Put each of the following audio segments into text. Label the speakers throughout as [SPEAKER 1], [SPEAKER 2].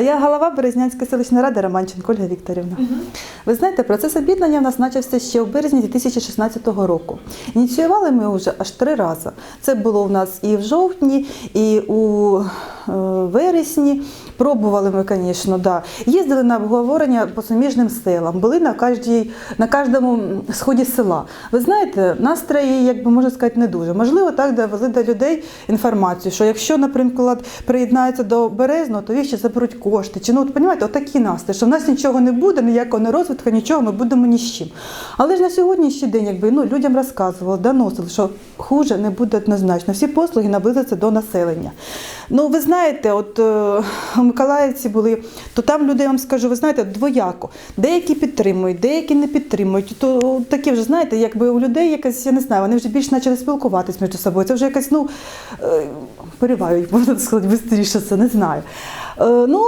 [SPEAKER 1] Я голова Березнянської селищної ради Романченко Ольга Вікторівна. Ви знаєте, процес об'єднання в нас почався ще в березні 2016 року. Ініціювали ми вже аж три рази. Це було в нас і в жовтні, і у е, вересні. Пробували ми, звісно, да. їздили на обговорення по суміжним селам, були на кожній, на кожному сході села. Ви знаєте, настрої, як би можна сказати, не дуже. Можливо, так довели до людей інформацію, що якщо, наприклад, приєднаються до Березного, то їх ще заберуть кошти. Чи ну, от, розумієте, отакі насти, що в нас нічого не буде, ніякого не розвитку, нічого, ми будемо ні з чим. Але ж на сьогоднішній день, якби ну, людям розказували, доносили, що хуже не буде однозначно. Всі послуги наблизяться до населення. Ну, ви знаєте, от е, у Миколаївці були, то там люди, я вам скажу, ви знаєте, двояко. Деякі підтримують, деякі не підтримують. То такі вже, знаєте, якби у людей якась, я не знаю, вони вже більше почали спілкуватись між собою. Це вже якась, ну, е, перевають, можна сказати, швидше це, не знаю. Е, Ну,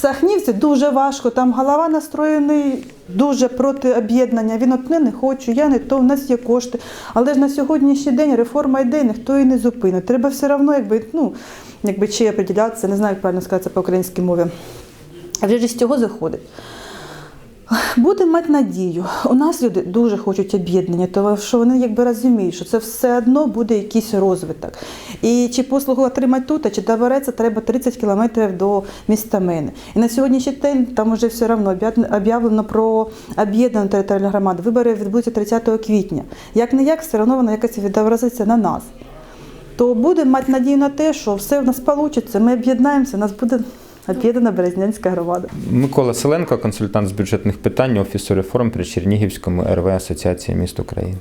[SPEAKER 1] Сахнівці дуже важко, там голова настроєний дуже проти об'єднання. Він от не, хочу, я не то, в нас є кошти. Але ж на сьогоднішній день реформа йде, ніхто її не зупинить. Треба все одно, якби, ну, якби чи определятися, не знаю, як правильно сказати по українській мові. А вже ж з цього заходить. Будемо мати надію. У нас люди дуже хочуть об'єднання, тому що вони якби розуміють, що це все одно буде якийсь розвиток. І чи послугу отримати тут, а чи добереться, треба 30 кілометрів до міста Мени. І на сьогоднішній день там вже все одно об'явлено про об'єднану територіальну громаду. Вибори відбудуться 30 квітня. Як не як, все одно воно якось відобразиться на нас. То будемо мати надію на те, що все в нас вийде, ми об'єднаємося, нас буде об'єднана Березнянська громада.
[SPEAKER 2] Микола Селенко, консультант з бюджетних питань Офісу реформ при Чернігівському РВ Асоціації міст України.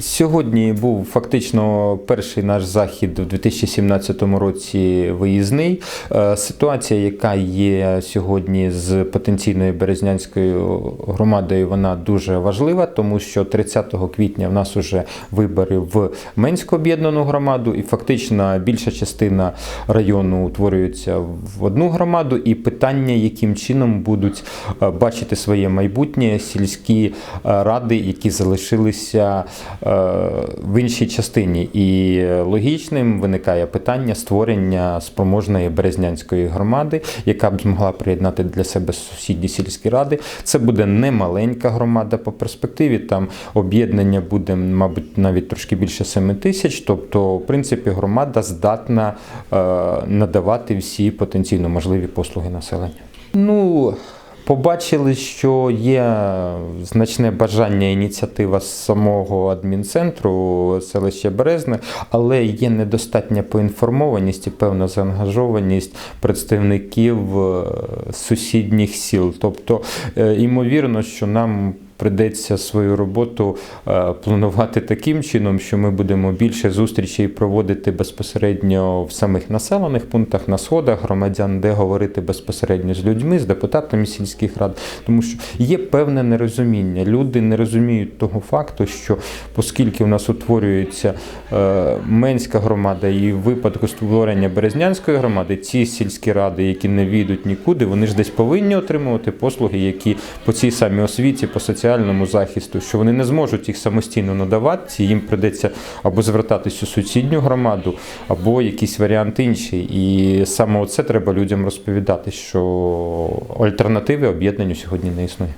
[SPEAKER 2] Сьогодні був фактично перший наш захід у 2017 році виїзний. Е, Ситуація, яка є сьогодні з потенційною березнянською громадою, вона дуже важлива, тому що 30 квітня в нас уже вибори в Менську об'єднану громаду, і фактично більша частина району утворюється в одну громаду. І питання, яким чином будуть е, бачити своє майбутнє сільські е, ради, які залишилися в іншій частині. І логічним виникає питання створення спроможної березнянської громади, яка б змогла приєднати для себе сусідні сільські ради. Це буде не маленька громада по перспективі. Там об'єднання буде, мабуть, навіть трошки більше 7 тисяч. Тобто, в принципі, громада здатна е, надавати всі потенційно можливі послуги населення. Ну, Побачили, що є значне бажання ініціатива з самого адмінцентру селища Березне, але є недостатня поінформованість і певна заангажованість представників е, сусідніх сіл. Тобто, е, ймовірно, що нам придеться свою роботу е, планувати таким чином, що ми будемо більше зустрічей проводити безпосередньо в самих населених пунктах, на сходах громадян, де говорити безпосередньо з людьми, з депутатами сільських рад, тому що є певне нерозуміння. Люди не розуміють того факту, що оскільки у нас утворюється е, Менська громада і в випадку створення Березнянської громади, ці сільські ради, які не війдуть нікуди, вони ж десь повинні отримувати послуги, які по цій самій освіті, по соціальному захисту, що вони не зможуть їх самостійно надавати, їм придеться або звертатись у сусідню громаду, або якийсь варіант інший. І саме це треба людям розповідати, що альтернативи об'єднанню сьогодні не існує.